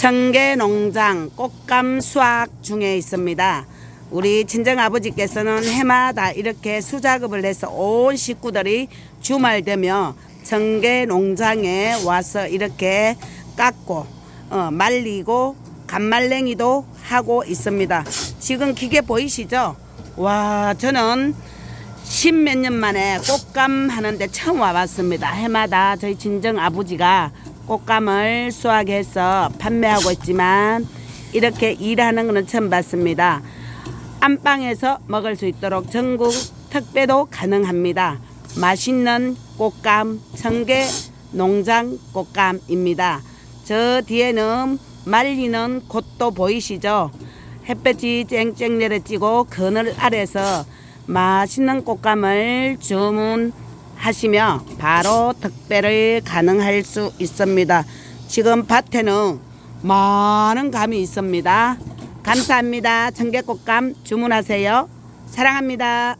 청계 농장 꽃감 수확 중에 있습니다. 우리 친정 아버지께서는 해마다 이렇게 수작업을 해서 온 식구들이 주말 되면 청계 농장에 와서 이렇게 깎고 어, 말리고 간말랭이도 하고 있습니다. 지금 기계 보이시죠? 와 저는 십몇 년 만에 꽃감 하는데 처음 와봤습니다. 해마다 저희 친정 아버지가 꽃감을 수확해서 판매하고 있지만 이렇게 일하는 것은 처음 봤습니다. 안방에서 먹을 수 있도록 전국 택배도 가능합니다. 맛있는 꽃감 청계 농장 꽃감입니다. 저 뒤에는 말리는 곳도 보이시죠? 햇볕이 쨍쨍 내려지고 그늘 아래서 맛있는 꽃감을 주문 하시며 바로 택배를 가능할 수 있습니다. 지금 밭에는 많은 감이 있습니다. 감사합니다. 청계꽃감 주문하세요. 사랑합니다.